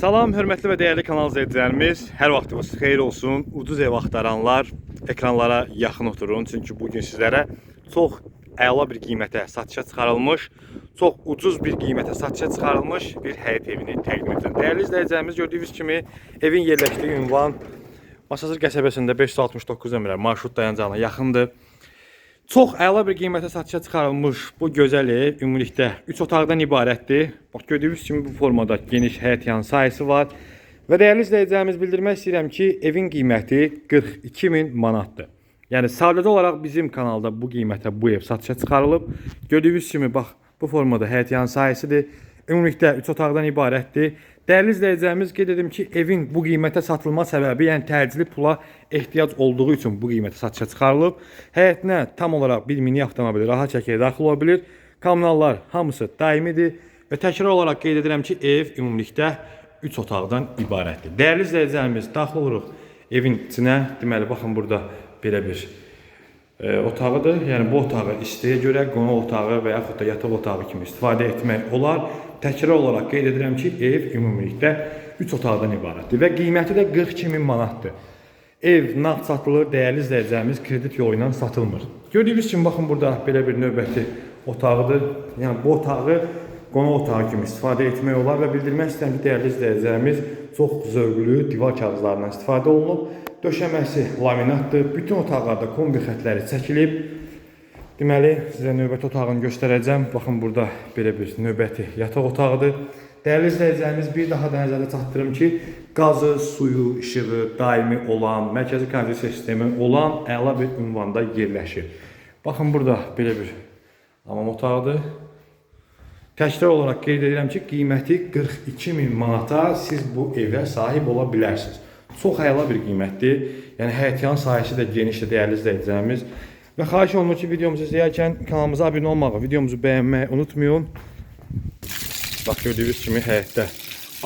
Salam, hörmətli və dəyərli kanal izləyicilərimiz. Hər vaxtınız xeyir olsun. Ucuz ev axtaranlar ekranlara yaxın oturun. Çünki bu gün sizlərə çox əla bir qiymətə satışa çıxarılmış, çox ucuz bir qiymətə satışa çıxarılmış bir həyət evini təqdim edirəm. Dəyərli izləyicilərimiz gördüyünüz kimi evin yerləşdiyi ünvan Masazır qəsəbəsində 569 nömrə marşrut dayanacağına yaxındır. Çox əla bir qiymətə satışa çıxarılmış bu gözəl ev ümumilikdə 3 otaqdan ibarətdir. Bax gördüyünüz kimi bu formada geniş həyət yan sahəsi var. Və dəyərli izləyicilərimiz bildirmək istəyirəm ki, evin qiyməti 42 min manatdır. Yəni sadəcə olaraq bizim kanalda bu qiymətə bu ev satışa çıxarılıb. Gördüyünüz kimi bax bu formada həyət yan sahəsidir. Ümumilikdə 3 otaqdan ibarətdir. Dəyərli izləyicilərimiz qeyd edim ki, evin bu qiymətə satılma səbəbi, yəni təcili pula ehtiyac olduğu üçün bu qiymətə satışa çıxarılıb. Həyətinə tam olaraq bir mini avtomobil rahat şəkildə daxil ola bilir. Kommunallar hamısı daimidir və təkrar olaraq qeyd edirəm ki, ev ümumilikdə 3 otaqdan ibarətdir. Dəyərli izləyicilərimiz, daxil oluruq evin içinə. Deməli, baxın burada belə bir e, otağıdır. Yəni bu otağı isteyə görə qonaq otağı və yaxud da yataq otağı kimi istifadə etmək olar. Təkrar olaraq qeyd edirəm ki, ev ümumilikdə 3 otaqdan ibarətdir və qiyməti də 42 min manatdır. Ev nağd satılır, dəyərli izləyicilərimiz kredit yolu ilə satılmır. Gördüyünüz kimi baxın burada belə bir növbəti otağıdır. Yəni bu otağı qonaq otağı kimi istifadə etmək olar və bildirmək istəyirəm ki, dəyərli izləyicilərimiz çox zövqlü divar kağızlarından istifadə olunub. Döşəməsi laminatdır. Bütün otaqlarda kombi xətləri çəkilib. Deməli, sizə növbəti otağını göstərəcəm. Baxın burada belə bir növbəti yataq otağıdır. Dəyərli izləyicilərimiz bir daha da nəzərdə çatdırım ki, qazı, suyu, işığı daimi olan, mərkəzi kanalizasiya sistemi olan əla bir ünvanda yerləşir. Baxın burada belə bir hamam otağıdır. Təkrar olaraq qeyd edirəm ki, qiyməti 42 min manata siz bu evə sahib ola bilərsiniz. Çox əla bir qiymətdir. Yəni həyətyan sahəsi də genişdir dəyərli izləyicilərimiz. Və xahiş olunur ki, videomuzu izləyərkən kanalımıza abunə olmağı, videomuzu bəyənməyi unutmayın. Bax gördüyünüz kimi həyətdə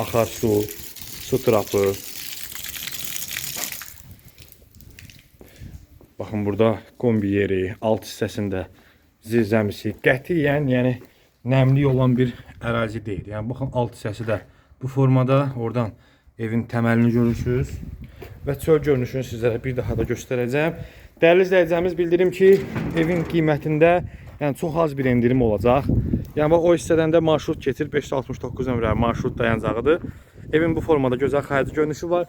axar su, su trapı. Baxın burada kombi yeri, alt hissəsində zirzəmisi qətiyyən, yəni nəmli olan bir ərazi deyil. Yəni baxın alt hissəsi də bu formada, oradan evin təməlini görürsüz və çöl görünüşünü sizlərə bir daha da göstərəcəm. Dəyərli izləyicilərimiz bildirim ki, evin qiymətində yəni çox az bir endirim olacaq. Yəni bax o hissədən də marşrut keçir 569 nömrəli marşrut dayanacağıdır. Evin bu formada gözəl xarici görünüşü var.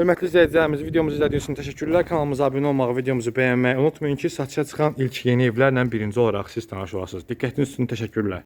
Hörmətli izləyicilərimiz, videomuzu izlədiyiniz üçün təşəkkürlər. Kanalımıza abunə olmağı, videomuzu bəyənməyi unutmayın ki, satışa çıxan ilk yeni evlərlə birinci olaraq siz tanış olasınız. Diqqətiniz üçün təşəkkürlər.